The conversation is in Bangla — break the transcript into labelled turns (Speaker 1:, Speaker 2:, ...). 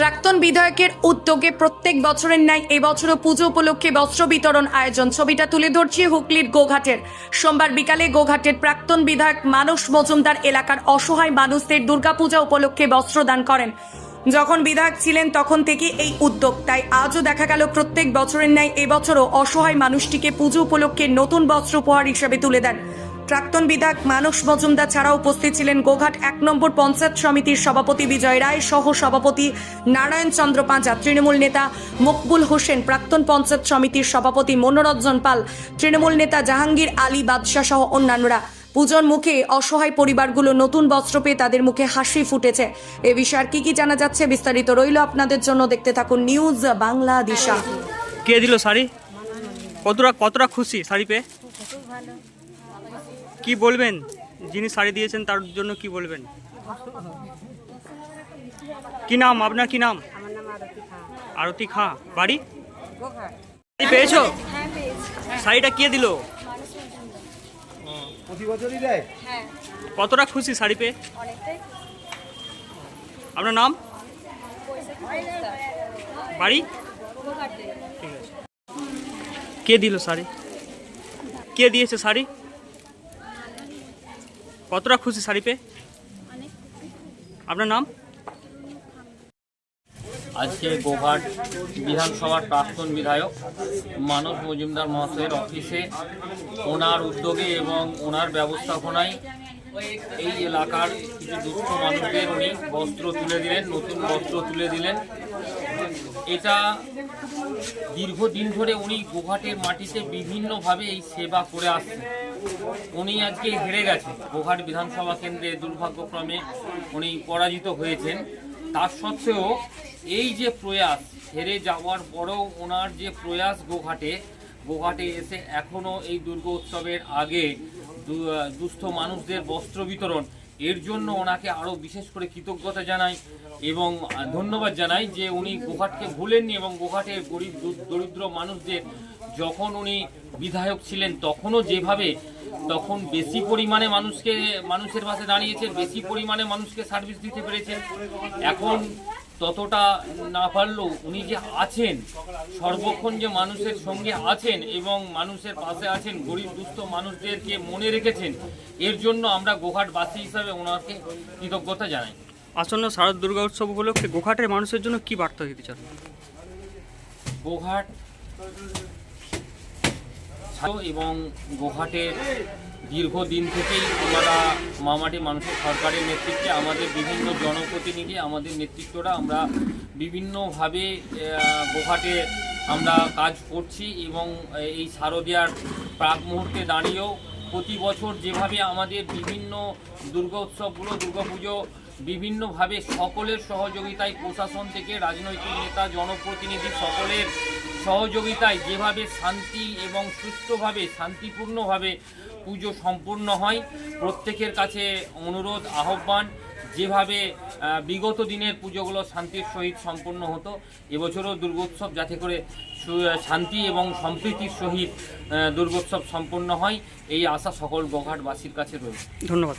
Speaker 1: প্রাক্তন বিধায়কের উদ্যোগে প্রত্যেক বছরের ন্যায় এবছরও পুজো উপলক্ষে বস্ত্র বিতরণ আয়োজন। ছবিটা তুলে ধরছি হুগলির গোঘাটের। সোমবার বিকালে গোঘাটের প্রাক্তন বিধায়ক মানস মজুমদার এলাকার অসহায় মানুষদের দুর্গাপূজা উপলক্ষে বস্ত্র দান করেন। যখন বিধায়ক ছিলেন তখন থেকে এই উদ্যোগ, তাই আজও দেখা গেল প্রত্যেক বছরের ন্যায় এবছরও অসহায় মানুষটিকে পুজো উপলক্ষে নতুন বস্ত্র উপহার হিসেবে তুলে দেন। প্রাক্তন বিধায়ক মানস মজুমদার ছাড়া উপস্থিত ছিলেন গোঘাট এক নম্বর পঞ্চায়েত সমিতির সভাপতি বিজয় রায়, সহ সভাপতি নারায়ণ চন্দ্র পাঁজা তৃণমূল নেতা মকবুল হোসেন, প্রাক্তন পঞ্চায়েত সমিতির সভাপতি মনোরঞ্জন পাল, তৃণমূল নেতা জাহাঙ্গীর আলী বাদশাহ সহ অন্যান্যরা। পুজোর মুখে অসহায় পরিবারগুলো নতুন বস্ত্র পেয়ে তাদের মুখে হাসি ফুটেছে। এ বিষয়ে আর কি কি জানা যাচ্ছে বিস্তারিত রইল আপনাদের জন্য। দেখতে থাকুন নিউজ বাংলা দিশা।
Speaker 2: কে দিল শাড়ি? কতটা কতটা খুশি শাড়ি পেয়ে? কি বলবেন? যিনি শাড়ি দিয়েছেন তার জন্য কি বলবেন? কি নাম? আপনার কি নাম?
Speaker 3: আরতি
Speaker 2: খাঁ। বাড়ি? পেয়েছ?
Speaker 3: হ্যাঁ
Speaker 2: শাড়িটা কে দিল?
Speaker 4: প্রতি বছরই দেয়?
Speaker 3: হ্যাঁ।
Speaker 2: কতটা খুশি শাড়ি পেয়ে? আপনার নাম? বাড়ি? ঠিক আছে। কে দিল শাড়ি? কে দিয়েছে শাড়ি? কতটা খুশি শাড়ি পেয়ে? আপনার নাম?
Speaker 5: আজকে গোঘাট বিধানসভার প্রাক্তন বিধায়ক মানব মজুমদার মহাশয়ের অফিসে ওনার উদ্যোগে এবং ওনার ব্যবস্থাপনায় এই এলাকার কিছু দুঃস্থ মানুষদের উনি বস্ত্র তুলে দিলেন নতুন বস্ত্র তুলে দিলেন। এটা দীর্ঘদিন ধরে উনি গোঘাটের মাটিতে বিভিন্নভাবে এই সেবা করে আসছেন। উনি আজকে হেরে গেছেন। গোঘাট বিধানসভা কেন্দ্রে দুর্ভাগ্যক্রমে উনি পরাজিত হয়েছেন। তার সত্ত্বেও এই যে প্রয়াস, হেরে যাওয়ার পরেও ওনার যে প্রয়াস গোঘাটে গোঘাটে এসে এখনও এই দুর্গা উৎসবের আগে দুস্থ মানুষদের বস্ত্র বিতরণ এর জন্য ওনাকে আরও বিশেষ করে কৃতজ্ঞতা জানাই এবং ধন্যবাদ জানাই যে উনি গোঘাটকে ভুলেননি এবং গোঘাটের গরিব দরিদ্র মানুষদের যখন উনি বিধায়ক ছিলেন, তখনও যেভাবে তখন বেশি পরিমাণে মানুষকে মানুষের পাশে দাঁড়িয়েছে বেশি পরিমাণে মানুষকে সার্ভিস দিতে পেরেছে। এখন ততটা না পারলেও উনি যে আছেন সর্বক্ষণ যে মানুষের সঙ্গে আছেন এবং মানুষের পাশে আছেন গরিব দুস্থ মানুষদেরকে মনে রেখেছেন এর জন্য আমরা গোঘাটবাসী হিসাবে ওনাকে কৃতজ্ঞতা জানাই।
Speaker 2: আসন্ন শারদ দুর্গা উৎসব উপলক্ষে গোঘাটের মানুষের জন্য কি বার্তা দিতে চান?
Speaker 5: গোঘাট এবং গোঘাটের দীর্ঘদিন থেকেই আমরা মামাটি মানুষের সরকারের নেতৃত্বে আমাদের বিভিন্ন জনপ্রতিনিধি, আমাদের নেতৃত্বরা আমরা বিভিন্নভাবে গোঘাটে আমরা কাজ করছি এবং এই শারদীয়ার প্রাক মুহূর্তে দাঁড়িয়েও প্রতি বছর যেভাবে আমাদের বিভিন্ন দুর্গা উৎসবগুলো দুর্গাপুজো বিভিন্নভাবে সকলের সহযোগিতায় প্রশাসন থেকে রাজনৈতিক নেতা, জনপ্রতিনিধি সকলের সহযোগিতায় যেভাবে শান্তি এবং সুস্থভাবে, শান্তিপূর্ণভাবে পুজো সম্পূর্ণ হয়, প্রত্যেকের কাছে অনুরোধ, আহ্বান, যেভাবে বিগত দিনের পুজোগুলো শান্তির সহিত সম্পন্ন হতো, এবছরও দুর্গোৎসব যাতে করে শান্তি এবং সম্প্রীতির সহিত দুর্গোৎসব সম্পন্ন হয়, এই আশা সকল গোঘাটবাসীর কাছে রয়েছে
Speaker 2: ধন্যবাদ।